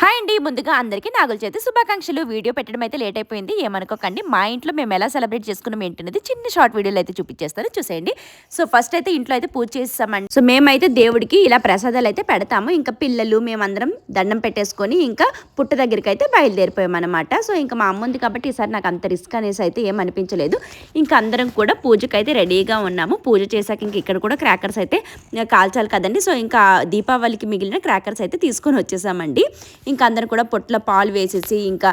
Hi అండి. ముందుగా అందరికీ నాగుల చేతి శుభాకాంక్షలు. వీడియో పెట్టడం అయితే లేట్ అయిపోయింది. ఏమనుకోకండి. మా ఇంట్లో మేము ఎలా సెలబ్రేట్ చేసుకున్నాం ఏంటనేది చిన్న షార్ట్ వీడియోలు అయితే చూపించేస్తాను. చూసేయండి. సో ఫస్ట్ అయితే ఇంట్లో అయితే పూజ చేస్తామండి సో మేమైతే దేవుడికి ఇలా ప్రసాదాలు అయితే పెడతాము. ఇంకా పిల్లలు మేమందరం దండం పెట్టేసుకొని ఇంకా పుట్ట దగ్గరికి అయితే బయలుదేరిపోయామన్నమాట. సో ఇంకా మా అమ్మ ఉంది కాబట్టి ఈసారి నాకు అంత రిస్క్ అనేసి అయితే ఏం అనిపించలేదు. ఇంకా అందరం కూడా పూజకి అయితే రెడీగా ఉన్నాము. పూజ చేశాక ఇంక ఇక్కడ కూడా క్రాకర్స్ అయితే కాల్చాలి కదండి. సో ఇంకా దీపావళికి మిగిలిన క్రాకర్స్ అయితే తీసుకొని వచ్చేసామండి. ఇంకా అందరూ కూడా పొట్ల పాలు వేసేసి ఇంకా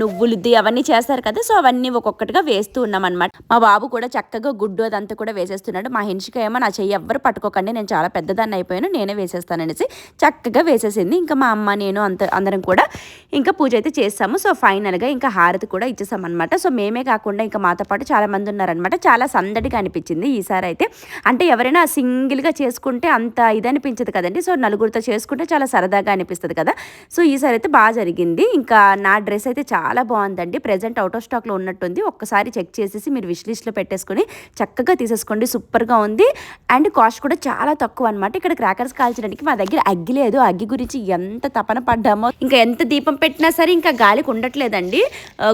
నువ్వులుద్ది అవన్నీ చేస్తారు కదా సో అవన్నీ ఒక్కొక్కటిగా వేస్తూ ఉన్నాం అనమాట మా బాబు కూడా చక్కగా గుడ్డు అదంతా కూడా వేసేస్తున్నాడు. మా హెన్షిక ఏమో నా చెయ్యి ఎవ్వరు పట్టుకోకండి నేను చాలా పెద్దదాన్ని అయిపోయాను నేనే వేసేస్తాననేసి చక్కగా వేసేసింది. ఇంకా మా అమ్మ నేను అంత అందరం కూడా ఇంకా పూజ అయితే చేస్తాము. సో ఫైనల్గా ఇంకా హారతి కూడా ఇచ్చేసామన్నమాట. సో మేమే కాకుండా ఇంకా మాతో పాటు చాలా మంది ఉన్నారనమాట చాలా సందడిగా అనిపించింది ఈసారి అయితే. అంటే ఎవరైనా సింగిల్గా చేసుకుంటే అంత ఇది అనిపించదు కదండి. సో నలుగురితో చేసుకుంటే చాలా సరదాగా అనిపిస్తుంది కదా. సో ఈ ఈసారి అయితే బాగా జరిగింది. ఇంకా నా డ్రెస్ అయితే చాలా బాగుందండి. ప్రజెంట్ అవుట్ ఆఫ్ స్టాక్లో ఉన్నట్టుంది. ఒక్కసారి చెక్ చేసేసి మీరు విష్ లిస్ట్లో పెట్టేసుకొని చక్కగా తీసేసుకోండి. సూపర్గా ఉంది. అండ్ కాస్ట్ కూడా చాలా తక్కువ అనమాట ఇక్కడ క్రాకర్స్ కాల్చడానికి మా దగ్గర అగ్గి లేదు. అగ్గి గురించి ఎంత తపన పడ్డామో ఇంకా ఎంత దీపం పెట్టినా సరే ఇంకా గాలికి ఉండట్లేదండి.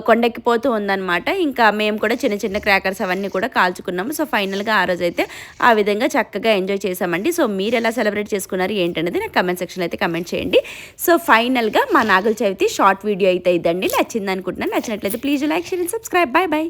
కొండెక్కిపోతూ ఉందన్నమాట. ఇంకా మేము కూడా చిన్న చిన్న క్రాకర్స్ అవన్నీ కూడా కాల్చుకున్నాము. సో ఫైనల్గా ఆ రోజు అయితే ఆ విధంగా చక్కగా ఎంజాయ్ చేసామండి సో మీరు ఎలా సెలబ్రేట్ చేసుకున్నారు ఏంటనేది నాకు కమెంట్ సెక్షన్లో అయితే కమెంట్ చేయండి. సో ఫైనల్గా మా నాగుల చవితి షార్ట్ వీడియో అయితే ఇదండి. నచ్చింది అనుకుంటున్నాను నచ్చినట్లయితే please like share and subscribe. Bye bye